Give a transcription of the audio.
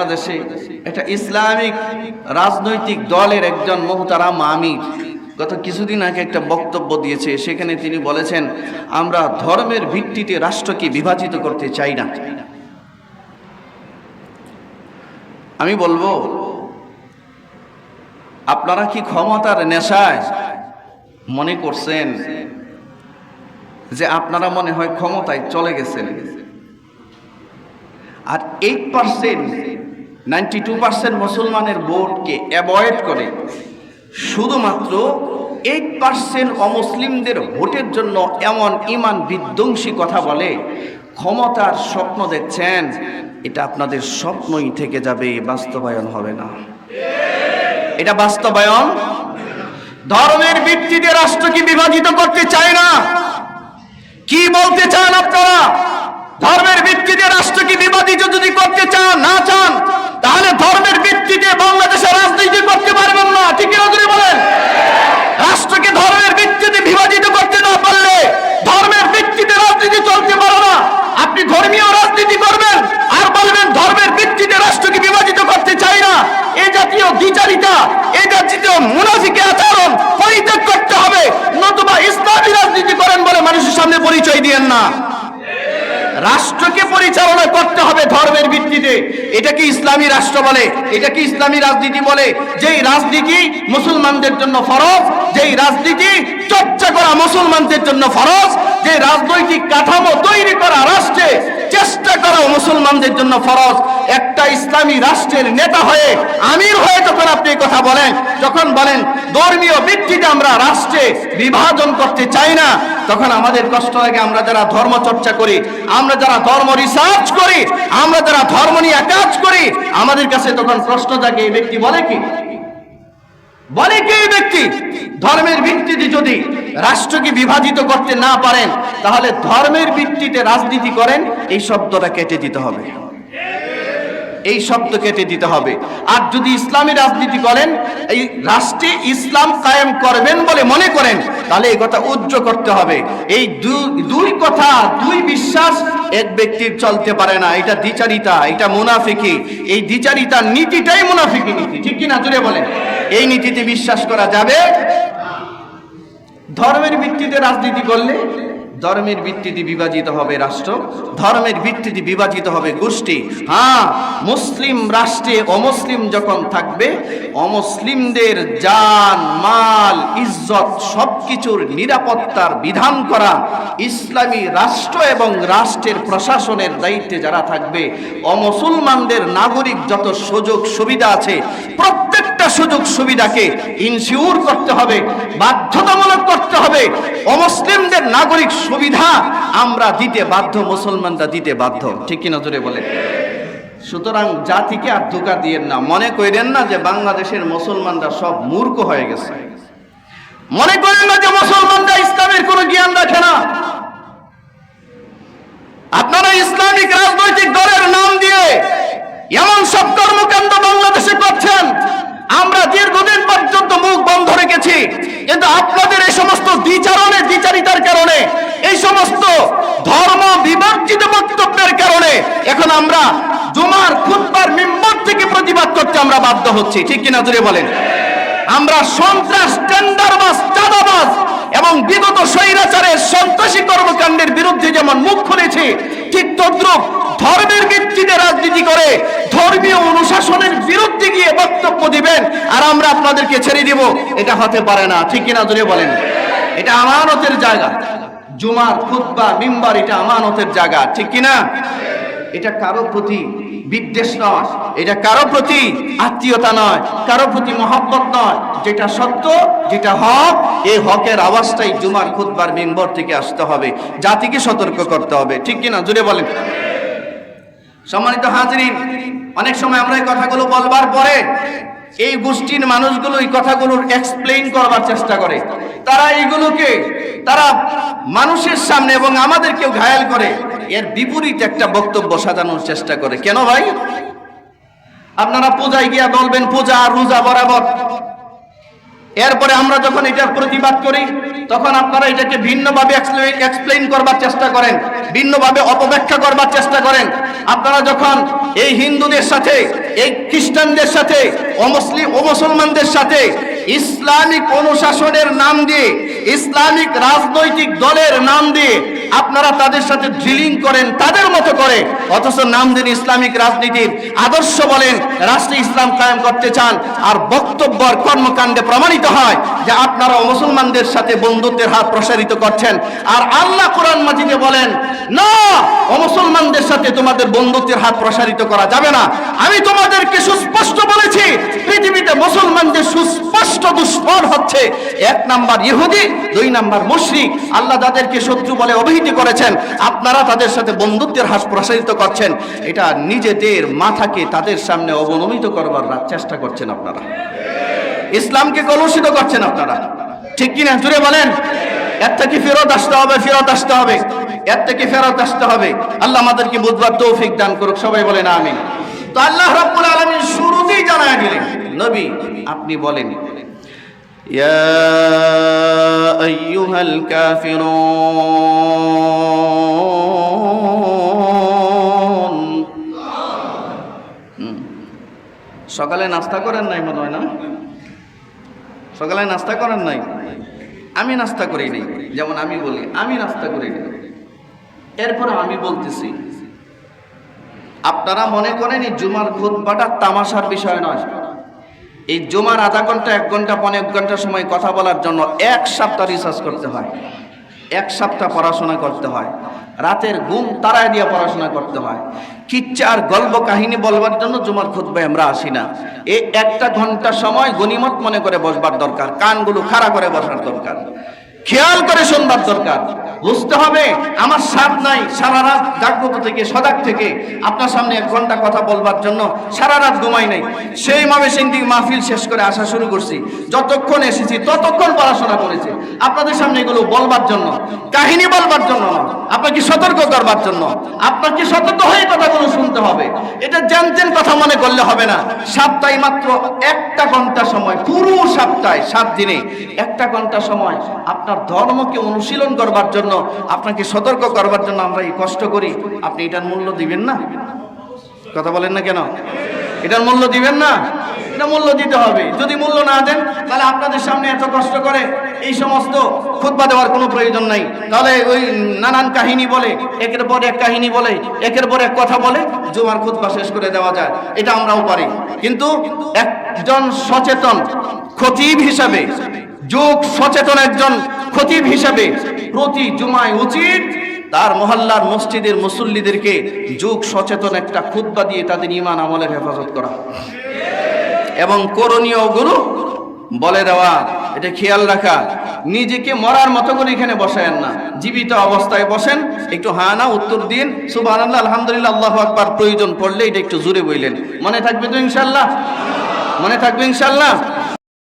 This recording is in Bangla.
বাংলাদেশে একটা ইসলামিক রাজনৈতিক দলের একজন মোহতারাম আমির গত কিছুদিন আগে একটা বক্তব্য দিয়েছে, সেখানে তিনি বলেছেন, আমরা ধর্মের ভিত্তিতে রাষ্ট্রকে বিভাজিত করতে চাই না। আমি বলব, আপনারা কি ক্ষমতার নেশায় মনে করছেন যে আপনারা মনে হয় ক্ষমতায় চলে গেছেন? আর eight percent ninety two percent মুসলমানের ভোটকে অ্যাভয়েড করে। শুধুমাত্র এইট পার্সেন্ট অমুসলিমদের ভোটের জন্য এমন ইমান বিধ্বংসী কথা বলে, ক্ষমতার স্বপ্ন দেখছেন। এটা আপনাদের স্বপ্নই থেকে যাবে, বাস্তবায়ন হবে না। এটা বাস্তবায়ন ধর্মের ভিত্তিতে রাষ্ট্রকে বিভাজিত করতে চায় না। কি বলতে চান আপনারা? ধর্মের ভিত্তিতে রাষ্ট্রকে বিভাজিত যদি করতে চান, না চান তাহলে ধর্মের ভিত্তিতে বাংলাদেশের রাজনীতি করতে পারবেন না। ঠিক যদি বলেন? রাষ্ট্রকে ধর্মের ভিত্তিতে বিভাজিত করতে না পারলে ধর্মের ভিত্তিতে রাজনীতি চলতে পারে না। আপনি ধর্মীয় রাজনীতি করবেন আর বলবেন ধর্মের ভিত্তিতে রাষ্ট্রকে বিভাজিত করতে চাই না। এই জাতীয় দ্বিচারিতা এই জাতীয় মুনাফিকে আচরণ পরিত্যাগ করতে হবে। নতুবা ইসলামী রাজনীতি করেন বলে মানুষের সামনে পরিচয় দিয়েন না। রাষ্ট্রকে পরিচালনা করতে হবে ধর্মের ভিত্তিতে। এটা কি ইসলামী রাষ্ট্র বলে? এটা কি ইসলামী রাজনীতি বলে? যেই রাজনীতি মুসলমানদের জন্য ফরজ, যেই রাজনীতি চর্চা করা মুসলমানদের জন্য ফরজ যে রাজনৈতিক কাঠামো তৈরি করা রাষ্ট্রে চেষ্টা করা মুসলমানদের জন্য ফরজ, একটা ইসলামী রাষ্ট্রের নেতা হয়ে আমির হয়ে যখন আপনি কথা বলেন, যখন বলেন ধর্মীয় ভিত্তিতে আমরা রাষ্ট্রে বিভাজন করতে চাই না। তখন আমাদের কষ্ট লাগে আমরা যারা ধর্ম চর্চা করি, আমরা যারা ধর্ম রিসার্চ করি, আমরা যারা ধর্ম নিয়ে কাজ করি, আমাদের কাছে তখন প্রশ্ন জাগে, এই ব্যক্তি বলে কি? বলে কি এই ব্যক্তি? ধর্মের ভিত্তিতে যদি রাষ্ট্রকে বিভাজিত করতে না পারেন, তাহলে ধর্মের ভিত্তিতে রাজনীতি করেন, এই শব্দটা কেটে দিতে হবে। এই শব্দ কেটে দিতে হবে। আর যদি ইসলামী রাজনীতি করেন, এই রাষ্ট্রে ইসলাম কায়েম করবেন বলে মনে করেন, তাহলে এই কথা উজ্জ করতে হবে। এই দুই কথা, দুই বিশ্বাস এক ব্যক্তির চলতে পারে না। এটা দ্বিচারিতা, এটা মুনাফিকি। এই দ্বিচারিতার নীতিটাই মুনাফিকি নীতি। ঠিক কিনা জুড়ে বলেন? এই নীতিতে বিশ্বাস করা যাবে ধর্মের ভিত্তিতে রাজনীতি করলে ধর্মের ভিত্তিতে বিভাজিত হবে রাষ্ট্র, ধর্মের ভিত্তিতে বিভাজিত হবে গোষ্ঠী। হ্যাঁ মুসলিম রাষ্ট্রে অমুসলিম যখন থাকবে, অমুসলিমদের জান, মাল, ইজ্জত সব কিছুর নিরাপত্তার বিধান করা ইসলামী রাষ্ট্র এবং রাষ্ট্রের প্রশাসনের দায়িত্বে যারা থাকবে, অমুসলমানদের নাগরিক যত সুযোগ সুবিধা আছে প্রত্যেকটা সুযোগ সুবিধাকে ইনসিওর করতে হবে, বাধ্যতামূলক করতে হবে। অমুসলিমদের নাগরিক সুবিধা আমরা দিতে বাধ্য, মুসলমানরা দিতে বাধ্য। ঠিক কিনা জোরে বলে সুতরাং জাতিকে আর ধোকা দিয়েন না। মনে করেন না যে বাংলাদেশের মুসলমানরা সব মূর্খ হয়ে গেছে। মনে করেন না যে মুসলমানরা ইসলামের কোনো জ্ঞান রাখে না আপনারা ইসলামিক রাজনৈতিক দলের নাম দিয়ে এমন সব কর্মকাণ্ড বাংলাদেশে করছেন আমরা দীর্ঘদিন মুখ বন্ধ রেখেছি। কিন্তু আপনাদের এই সমস্ত দ্বিচারণের দ্বিচারিতার কারণে, এই সমস্ত ধর্ম বিবর্জিত বক্তব্যের কারণে এখন আমরা জুমার, খুতবার মিম্বর থেকে প্রতিবাদ করতে আমরা বাধ্য হচ্ছি। ঠিক কিনা জুড়ে বলেন? আমরা সন্ত্রাস, টেন্ডারবাজ, চাঁদাবাজ এবং বিগত স্বৈরাচারের সন্ত্রাসী কর্মকাণ্ডের বিরুদ্ধে যেমন মুখ খুলেছি, ঠিক তদ্রুপ ধর্মের ভিত্তিতে রাজনীতি করে ধর্মীয় অনুশাসনের বিরুদ্ধে গিয়ে বক্তব্য দিবেন, আর আমরা আপনাদেরকে ছেড়ে দিব। এটা হতে পারে না। ঠিক কিনা জুড়ে বলেন? এটা আমানতের জায়গা। জুমার, খুতবা, মিম্বার, এটা আমানতের জায়গা। ঠিক কিনা? এটা কারও প্রতি বিদ্বেষ নয়। এটা কারও প্রতি আত্মীয়তা নয়। কারও প্রতি মহব্বত নয়। যেটা সত্য, যেটা হক, এই হকের আওয়াজটাই জুমার, খুতবার, মেম্বর থেকে আসতে হবে। জাতিকে সতর্ক করতে হবে। ঠিক কিনা? জুড়ে বলেন। সম্মানিত হাজরিন অনেক সময় আমরা এই কথাগুলো বলবার পরে এই গোষ্ঠীর মানুষগুলো এই কথাগুলোর এক্সপ্লেইন করবার চেষ্টা করে। তারা এইগুলোকে তারা মানুষের সামনে এবং আমাদের কেউ ঘায়াল করে। এর বিপরীত একটা বক্তব্য সাজানোর চেষ্টা করে। কেন ভাই? আপনারা পূজায় গিয়া বলবেন, পূজা রোজা বরাবর এরপরে আমরা যখন এটার প্রতিবাদ করি, তখন আপনারা এটাকে ভিন্নভাবে এক্সপ্লেইন করবার চেষ্টা করেন, ভিন্নভাবে অপব্যাখ্যা করবার চেষ্টা করেন। আপনারা যখন এই হিন্দুদের সাথে, এই খ্রিস্টানদের সাথে অমুসলিম ও মুসলমানদের সাথে ইসলামিক অনুশাসনের নাম দিয়ে, ইসলামিক রাজনৈতিক দলের নাম দিয়ে আপনারা তাদের সাথে ড্রিলিং করেন, তাদের মতো করে। অথচ নাম দিন ইসলামিক রাজনীতির আদর্শ বলেন, রাষ্ট্রে ইসলাম কায়েম করতে চান, আর বক্তব্য আর কর্মকাণ্ডে প্রমাণিত হয় যে আপনারা মুসলমানদের সাথে বন্ধুত্বের হাত প্রসারিত করছেন। আর আল্লাহ কোরআন মাজিদে বলেন, না মুসলমানদের সাথে তোমাদের বন্ধুত্বের হাত প্রসারিত করা যাবে না। আমি তোমাদেরকে সুস্পষ্ট বলেছি, পৃথিবীতে মুসলমানদের সুস্পষ্ট দুশ্মন হচ্ছে। এক নাম্বার ইহুদি, দুই নাম্বার মুশরিক। আল্লাহ তাদেরকে শত্রু বলে অভিহিত করেছেন, আপনারা তাদের সাথে বন্ধুত্বের হাত প্রসারিত করছেন, এটা নিজেদের মাথাকে তাদের সামনে অবনমিত করবার চেষ্টা করছেন আপনারা। ইসলামকে কলুষিত করছেন আপনারা। ঠিক কিনা? জুড়ে বলেন। এর থেকে ফেরত আসতে হবে, ফেরত আসতে হবে। এর থেকে ফেরত আসতে হবে। আল্লাহ আমাদেরকে বুধবার তৌফিক দান করুক। সবাই বলেন আমি তো আল্লাহ রাব্বুল আলামিন শুরুতেই জানায় দিলেন, নবী, আপনি বলেন। আইয়ুহাল কাফিরুন হুম। সকালে নাস্তা করেন নাই মনে হয় না? সকালে নাস্তা করেন নাই? আমি নাস্তা করি নাই। যেমন আমি বলি, আমি নাস্তা করি নাই। এরপরে আমি বলতেছি, আপনারা মনে করেন জুমার খুতবাটা তামাশার বিষয় নয়। এই জুমার আধা ঘণ্টা, এক ঘণ্টা, পনেরো ঘণ্টা সময় কথা বলার জন্য এক সপ্তাহ রিসার্চ করতে হয়। এক সপ্তাহ পড়াশোনা করতে হয়। রাতের ঘুম তারায় দিয়ে পড়াশোনা করতে হয়। কিচ্ছা আর গল্প কাহিনী বলবার জন্য জুমার খুতবায় আমরা আসি না। এই একটা ঘণ্টা সময় গনিমত মনে করে বসবার দরকার, কানগুলো খাড়া করে বসার দরকার। খেয়াল করে শুনবার দরকার। বুঝতে হবে, আমার সাথ নাই, সারা রাত জাগ্রত থেকে, সজাগ থেকে আপনার সামনে এক ঘণ্টা কথা বলবার জন্য সারা রাত ঘুমাই নাই। সেই মামে সিন্দিক মাহফিল শেষ করে আসা শুরু করছি। যতক্ষণ এসেছি, ততক্ষণ পড়াশোনা করেছি। আপনাদের সামনে এগুলো বলবার জন্য, কাহিনী বলবার জন্য আপনাকে সতর্ক করবার জন্য। আপনাকে সতর্ক হয়ে কথাগুলো শুনতে হবে। এটা জানতেন কথা মনে করলে হবে না। সপ্তাহে মাত্র একটা ঘণ্টা সময়, পুরো সপ্তাহে সাত দিনে। একটা ঘণ্টা সময় আপনার ধর্মকে অনুশীলন করবার জন্য আপনাকে সতর্ক করবার জন্য আমরা এই কষ্ট করি। আপনি এটার মূল্য দিবেন না? কথা বলেন না কেন? এটার মূল্য দিবেন না? এটা মূল্য দিতে হবে। যদি মূল্য না দেন, তাহলে আপনাদের সামনে এত কষ্ট করে এই সমস্ত খুতবা দেওয়ার কোনো প্রয়োজন নাই। তাহলে ওই নানান কাহিনী বলে, একের পর এক কাহিনী বলে, একের পর এক কথা বলে, জুমার খুতবা শেষ করে দেওয়া যায়। এটা আমরাও পারি। কিন্তু একজন সচেতন খতিব হিসাবে, যোগ সচেতন একজন খতিব হিসাবে প্রতি জুমায় উচিত। তার মহল্লার মসজিদের মুসল্লিদেরকে যুগ সচেতন একটা খুদ্া দিয়ে তাদের ইমান আমলের হেফাজত করা। এবং করণীয় গুরু বলে দেওয়া, এটা খেয়াল রাখা, নিজেকে মরার মতো করে এখানে বসায়েন না। জীবিত অবস্থায় বসেন, একটু হ্যাঁ না, উত্তর দিন সুবাহ আলহামদুলিল্লাহ, আল্লাহ আকবার, প্রয়োজন পড়লে এটা একটু জুড়ে বইলেন মনে থাকবে তো ইনশাল্লাহ মনে থাকবে ইনশাল্লাহ